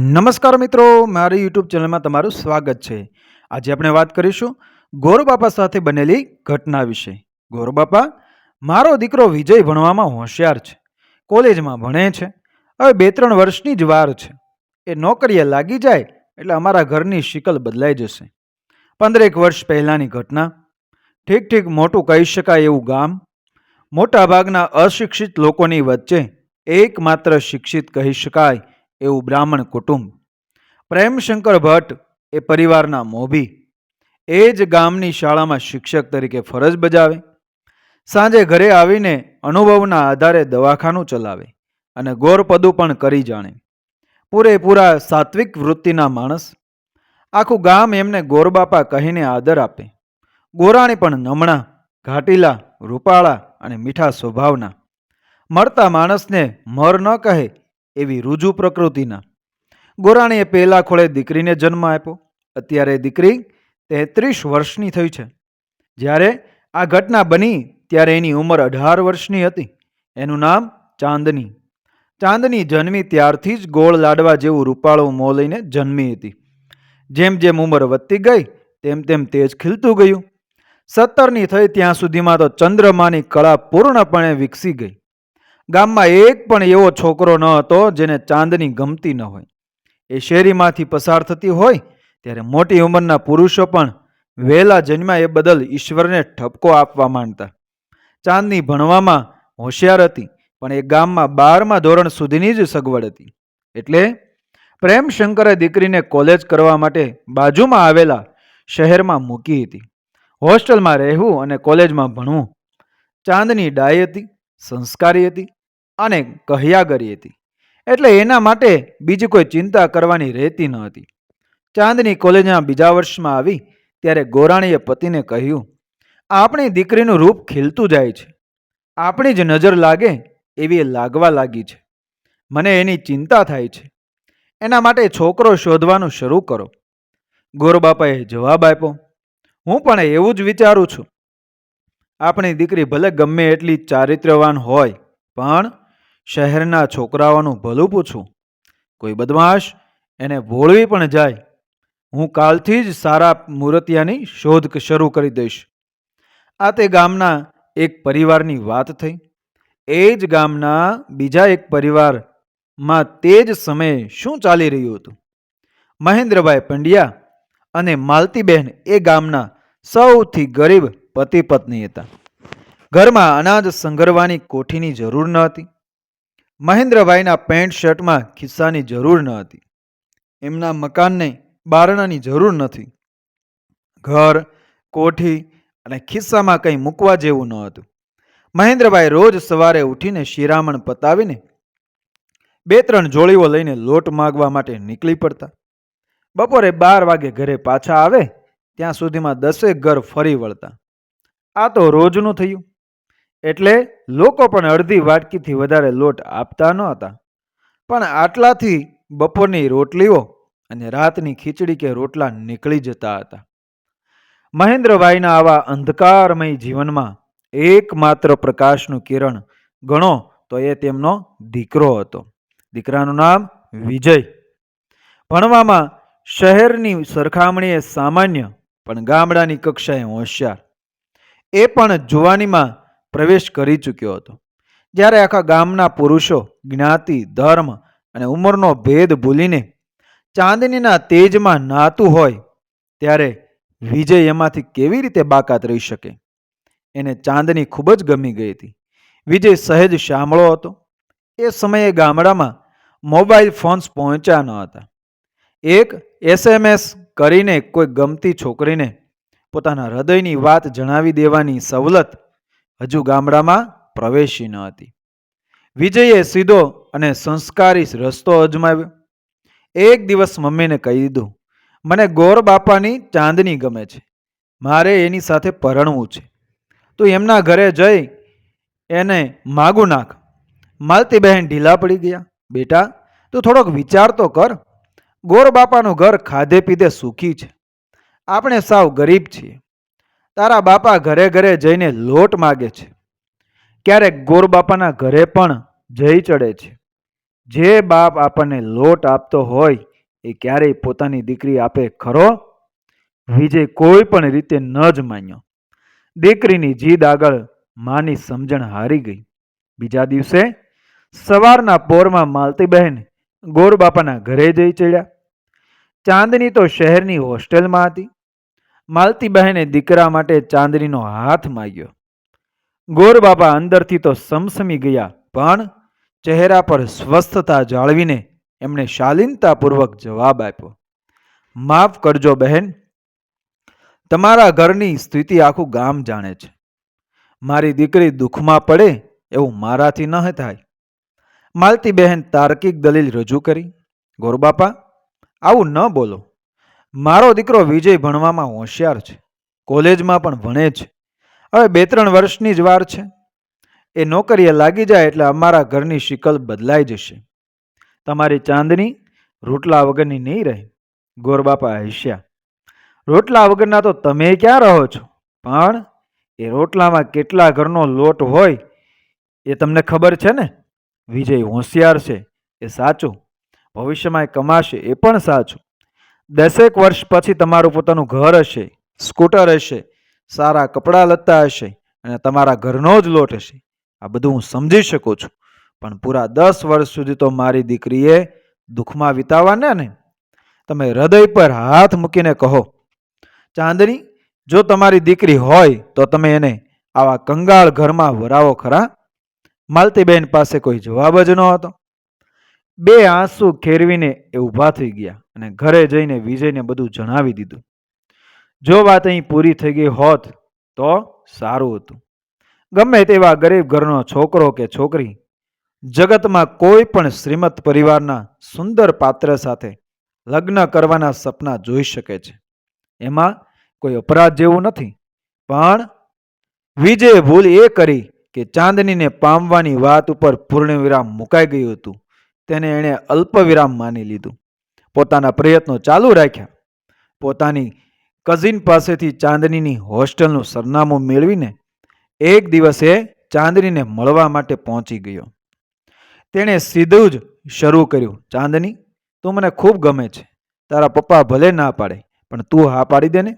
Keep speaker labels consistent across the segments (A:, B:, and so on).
A: નમસ્કાર મિત્રો, મારી યુટ્યુબ ચેનલમાં તમારું સ્વાગત છે. આજે આપણે વાત કરીશું ગોરબાપા સાથે બનેલી ઘટના વિશે. ગોરબાપા મારો દીકરો વિજય ભણવામાં હોશિયાર છે. કોલેજમાં ભણે છે. હવે બે ત્રણ વર્ષની જ વાર છે. એ નોકરીએ લાગી જાય એટલે અમારા ઘરની શિકલ બદલાઈ જશે. પંદરેક વર્ષ પહેલાંની ઘટના. ઠીક ઠીક મોટું કહી શકાય એવું ગામ. મોટાભાગના અશિક્ષિત લોકોની વચ્ચે એકમાત્ર શિક્ષિત કહી શકાય એવું બ્રાહ્મણ કુટુંબ. પ્રેમશંકર ભટ્ટ એ પરિવારના મોભી. એ જ ગામની શાળામાં શિક્ષક તરીકે ફરજ બજાવે. સાંજે ઘરે આવીને અનુભવના આધારે દવાખાનું ચલાવે અને ગોરપદું પણ કરી જાણે. પૂરેપૂરા સાત્વિક વૃત્તિના માણસ. આખું ગામ એમને ગોરબાપા કહીને આદર આપે. ગોરાણી પણ નમણા, ઘાટીલા, રૂપાળા અને મીઠા સ્વભાવના. મળતા માણસને મર ન કહે એવી રુજુ પ્રકૃતિના. ગોરાણીએ પહેલા ખોળે દીકરીને જન્મ આપ્યો. અત્યારે દીકરી તેત્રીસ વર્ષની થઈ છે. જ્યારે આ ઘટના બની ત્યારે એની ઉંમર અઢાર વર્ષની હતી. એનું નામ ચાંદની. ચાંદની જન્મી ત્યારથી જ ગોળ લાડવા જેવું રૂપાળું મોં લઈને જન્મી હતી. જેમ જેમ ઉંમર વધતી ગઈ, તેમ તેમ તેજ ખીલતું ગયું. સત્તરની થઈ ત્યાં સુધીમાં તો ચંદ્રમાની કળા પૂર્ણપણે વિકસી ગઈ. ગામમાં એક પણ એવો છોકરો ન હતો જેને ચાંદની ગમતી ન હોય. એ શેરીમાંથી પસાર થતી હોય ત્યારે મોટી ઉંમરના પુરુષો પણ વહેલા જન્મ્યા એ બદલ ઈશ્વરને ઠપકો આપવા માંડતા. ચાંદની ભણવામાં હોશિયાર હતી, પણ એ ગામમાં બારમા ધોરણ સુધીની જ સગવડ હતી. એટલે પ્રેમશંકરે દીકરીને કોલેજ કરવા માટે બાજુમાં આવેલા શહેરમાં મૂકી હતી. હોસ્ટેલમાં રહેવું અને કોલેજમાં ભણવું ચાંદની ડાય હતી, સંસ્કારી હતી અને કહ્યાગરી હતી. એટલે એના માટે બીજી કોઈ ચિંતા કરવાની રહેતી ન હતી. ચાંદની કોલેજના બીજા વર્ષમાં આવી ત્યારે ગોરાણીએ પતિને કહ્યું, આપણી દીકરીનું રૂપ ખીલતું જાય છે. આપણી જ નજર લાગે એવી લાગવા લાગી છે. મને એની ચિંતા થાય છે. એના માટે છોકરો શોધવાનું શરૂ કરો. ગોરબાપાએ જવાબ આપ્યો, હું પણ એવું જ વિચારું છું. આપણી દીકરી ભલે ગમે એટલી ચારિત્ર્યવાન હોય, પણ શહેરના છોકરાઓનું ભલું પૂછું. કોઈ બદમાશ એને ભોળવી પણ જાય. હું કાલથી જ સારા મૂર્તિયાની શોધ શરૂ કરી દઈશ. આ તે ગામના એક પરિવારની વાત થઈ. એ જ ગામના બીજા એક પરિવારમાં તે જ સમયે શું ચાલી રહ્યું હતું? મહેન્દ્રભાઈ પંડ્યા અને માલતીબહેન એ ગામના સૌથી ગરીબ પતિ પત્ની હતા. ઘરમાં અનાજ સંઘરવાની કોઠીની જરૂર ન હતી. મહેન્દ્રભાઈના પેન્ટ શર્ટમાં ખિસ્સાની જરૂર ન હતી. એમના મકાનને બારણાની જરૂર નથી. ઘર, કોઠી અને ખિસ્સામાં કંઈ મૂકવા જેવું ન હતું. મહેન્દ્રભાઈ રોજ સવારે ઉઠીને શિરામણ પતાવીને બે ત્રણ જોડીઓ લઈને લોટ માગવા માટે નીકળી પડતા. બપોરે બાર વાગે ઘરે પાછા આવે, ત્યાં સુધીમાં દસેક ઘર ફરી વળતા. આ તો રોજનું થયું. એટલે લોકો પણ અડધી વાટકીથી વધારે લોટ આપતા ન હતા પણ આટલાથી બપોરની રોટલીઓ અને રાતની ખીચડી કે રોટલા નીકળી જતા હતા. મહેન્દ્રભાઈના આવા અંધકારમય જીવનમાં એકમાત્ર પ્રકાશનું કિરણ ગણો તો એ તેમનો દીકરો હતો. દીકરાનું નામ વિજય. ભણવામાં શહેરની સરખામણીએ સામાન્ય, પણ ગામડાની કક્ષાએ હોશિયાર. એ પણ જુવાનીમાં પ્રવેશ કરી ચૂક્યો હતો. જ્યારે આખા ગામના પુરુષો, જ્ઞાતિ, ધર્મ અને ઉંમરનો ભેદ ભૂલીને ચાંદનીના તેજમાં નાતું હોય, ત્યારે વિજય એમાંથી કેવી રીતે બાકાત રહી શકે? એને ચાંદની ખૂબ જ ગમી ગઈ હતી. વિજય સહેજ શામળો હતો. એ સમયે ગામડામાં મોબાઈલ ફોન્સ પહોંચ્યા ન હતા. એક એસએમએસ કરીને કોઈ ગમતી છોકરીને પોતાના હૃદયની વાત જણાવી દેવાની સવલત હજુ ગામડામાં પ્રવેશી ન હતી. વિજયે સીધો અને સંસ્કારી રસ્તો અજમાવ્યો. એક દિવસ મમ્મીને કહી દીધું, મને ગોર બાપાની ચાંદની ગમે છે. મારે એની સાથે પરણવું છે. તું એમના ઘરે જઈ એને માગું નાખ. માલતી બહેન ઢીલા પડી ગયા. બેટા, તું થોડોક વિચાર તો કર. ગોર બાપાનું ઘર ખાધે પીધે સુખી છે. આપણે સાવ ગરીબ છીએ. તારા બાપા ઘરે ઘરે જઈને લોટ માગે છે. ક્યારેક ગોર બાપાના ઘરે પણ જઈ ચડે છે. જે બાપ આપણને લોટ આપતો હોય, એ ક્યારેય પોતાની દીકરી આપે ખરો? વિજય કોઈ પણ રીતે ન જ માન્યો. દીકરીની જીદ આગળ માની સમજણ હારી ગઈ. બીજા દિવસે સવારના પોરમાં માલતી બહેન ગોરબાપાના ઘરે જઈ ચડ્યા. ચાંદની તો શહેરની હોસ્ટેલમાં હતી. માલતી બહેને દીકરા માટે ચાંદનીનો હાથ માગ્યો. ગોરબાપા અંદરથી તો સમસમી ગયા, પણ ચહેરા પર સ્વસ્થતા જાળવીને એમણે શાલીનતાપૂર્વક જવાબ આપ્યો. માફ કરજો બહેન, તમારા ઘરની સ્થિતિ આખું ગામ જાણે છે. મારી દીકરી દુઃખમાં પડે એવું મારાથી ન થાય. માલતી બહેન તાર્કિક દલીલ રજૂ કરી. ગોરબાપા આવું ન બોલો. મારો દીકરો વિજય ભણવામાં હોશિયાર છે, કોલેજમાં પણ ભણે છે. હવે બે ત્રણ વર્ષની જ વાર છે. એ નોકરીએ લાગી જાય એટલે અમારા ઘરની શિકલ બદલાઈ જશે. તમારી ચાંદની રોટલા વગરની નહીં રહે ગોરબાપા હસ્યા. રોટલા વગરના તો તમે ક્યાં રહો છો? પણ એ રોટલામાં કેટલા ઘરનો લોટ હોય, એ તમને ખબર છે ને? વિજય હોશિયાર છે, એ સાચું. ભવિષ્યમાં એ કમાશે, એ પણ સાચું. દસેક વર્ષ પછી તમારું પોતાનું ઘર હશે, સ્કૂટર હશે, સારા કપડાં લત્તા હશે અને તમારા ઘરનો જ લોટ હશે. આ બધું હું સમજી શકું છું. પણ પૂરા દસ વર્ષ સુધી તો મારી દીકરીએ દુઃખમાં વિતાવાના ને? તમે હૃદય પર હાથ મૂકીને કહો, ચાંદની, જો તમારી દીકરી હોય તો તમે એને આવા કંગાળ ઘરમાં વરાવો ખરા? માલતીબેન પાસે કોઈ જવાબ જ ન હતો બે આંસુ ખેરવીને એ ઊભા થઈ ગયા અને ઘરે જઈને વિજયને બધું જણાવી દીધું. જો વાત અહીં પૂરી થઈ ગઈ હોત તો સારું હતું. ગમે તેવા ગરીબ ઘરનો છોકરો કે છોકરી, જગતમાં કોઈ પણ શ્રીમત પરિવારના સુંદર પાત્ર સાથે લગ્ન કરવાના સપના જોઈ શકે છે. એમાં કોઈ અપરાધ જેવું નથી, પણ વિજયે ભૂલ એ કરી કે ચાંદનીને પામવાની વાત ઉપર પૂર્ણવિરામ મુકાઈ ગયું હતું. તેને એણે અલ્પવિરામ માની લીધું. પોતાના પ્રયત્નો ચાલુ રાખ્યા. પોતાની કઝિન પાસેથી ચાંદનીની હોસ્ટેલનું સરનામું મેળવીને એક દિવસે ચાંદનીને મળવા માટે પહોંચી ગયો. તેણે સીધું જ શરૂ કર્યું, ચાંદની, તું મને ખૂબ ગમે છે. તારા પપ્પા ભલે ના પાડે, પણ તું હા પાડી દે ને.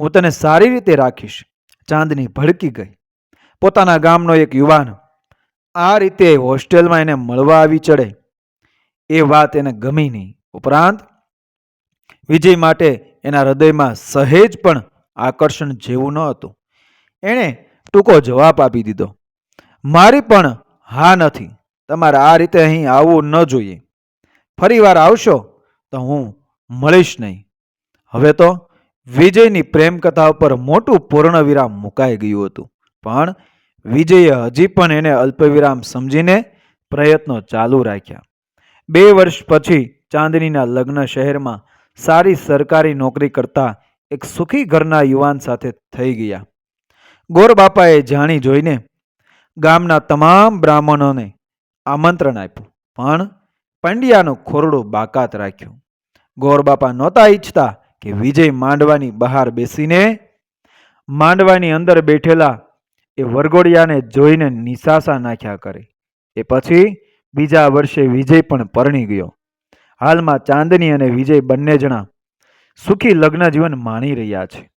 A: હું તને સારી રીતે રાખીશ. ચાંદની ભડકી ગઈ. પોતાના ગામનો એક યુવાન આ રીતે હોસ્ટેલમાં એને મળવા આવી ચડે. એ વાત એને ગમી નહીં. ઉપરાંત, વિજય માટે એના હૃદયમાં સહેજ પણ આકર્ષણ જેવું ન હતું. એણે ટૂંકો જવાબ આપી દીધો. મારી પણ હા નથી. તમારે આ રીતે અહીં આવવું ન જોઈએ. ફરીવાર આવશો તો હું મળીશ નહીં. હવે તો વિજયની પ્રેમ કથા ઉપર મોટું પૂર્ણવિરામ મુકાઈ ગયું હતું. પણ વિજયે હજી પણ એને અલ્પવિરામ સમજીને પ્રયત્નો ચાલુ રાખ્યા. બે વર્ષ પછી ચાંદનીના લગ્ન શહેરમાં સારી સરકારી નોકરી કરતા એક સુખી ઘરના યુવાન સાથે થઈ ગયા. ગોરબાપાએ જાણી જોઈને ગામના તમામ બ્રાહ્મણોને આમંત્રણ આપ્યું, પણ પંડ્યાનું ખોરડું બાકાત રાખ્યું. ગોરબાપા નહોતા ઈચ્છતા કે વિજય માંડવાની બહાર બેસીને માંડવાની અંદર બેઠેલા એ વરઘોડિયાને જોઈને નિશાસા નાખ્યા કરે. એ પછી બીજા વર્ષે વિજય પણ પરણી ગયો. હાલમાં ચાંદની અને વિજય બંને જણા સુખી લગ્ન જીવન માણી રહ્યા છે.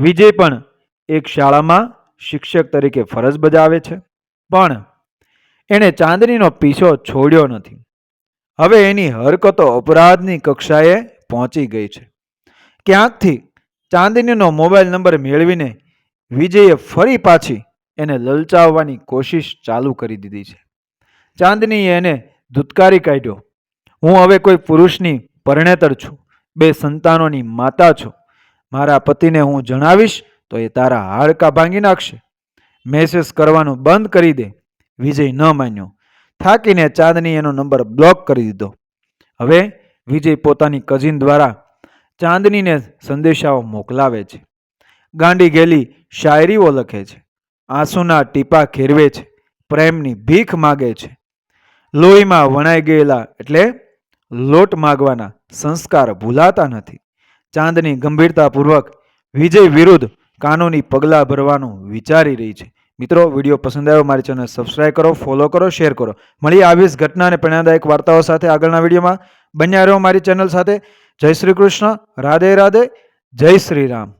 A: વિજય પણ એક શાળામાં શિક્ષક તરીકે ફરજ બજાવે છે. પણ એણે ચાંદનીનો પીછો છોડ્યો નથી. હવે એની હરકતો અપરાધની કક્ષાએ પહોંચી ગઈ છે. ક્યાંકથી ચાંદનીનો મોબાઈલ નંબર મેળવીને વિજયે ફરી પાછી એને લલચાવવાની કોશિશ ચાલુ કરી દીધી છે. ચાંદનીએ એને ધુતકારી કાઢ્યો. હું હવે કોઈ પુરુષની પરણેતર છું, બે સંતાનોની માતા છું. મારા પતિને હું જણાવીશ તો એ તારા હાડકા ભાંગી નાખશે. મેસેજ કરવાનું બંધ કરી દે. વિજય ન માન્યો. થાકીને ચાંદની એનો નંબર બ્લોક કરી દીધો. હવે વિજય પોતાની કઝિન દ્વારા ચાંદનીને સંદેશાઓ મોકલાવે છે. ગાંડી ગેલી શાયરીઓ લખે છે. આંસુના ટીપા ખેરવે છે. પ્રેમની ભીખ માગે છે. લોહીમાં વણાઈ ગયેલા એટલે લોટ માગવાના સંસ્કાર ભૂલાતા નથી. ચાંદની ગંભીરતાપૂર્વક વિજય વિરુદ્ધ કાનૂની પગલાં ભરવાનું વિચારી રહી છે. મિત્રો, વીડિયો પસંદ આવ્યો મારી ચેનલ સબસ્ક્રાઈબ કરો ફોલો કરો શેર કરો. મળી આવીશ ઘટના અને પ્રેરણાદાયક વાર્તાઓ સાથે આગળના વિડીયોમાં. બન્યા રહો મારી ચેનલ સાથે. જય શ્રી કૃષ્ણ. રાધે રાધે. જય શ્રી રામ.